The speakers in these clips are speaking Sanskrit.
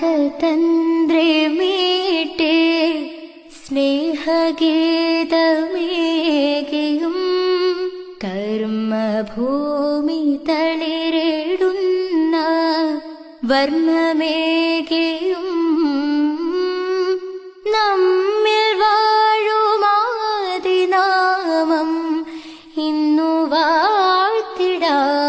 ഹൃദയരാഗതന്ത്രേ മീട്ടേ സ്നേഹഗീതമേകിയും കർമ്മഭൂമി തളിരിടുന്ന വർണ്ണമേകിയും നമ്മിൽ വാഴുമാതിനാമം ഇന്നു വാഴ്ത്തിടാം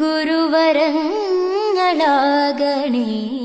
ഗുരുവരങ്ങളാകണേ.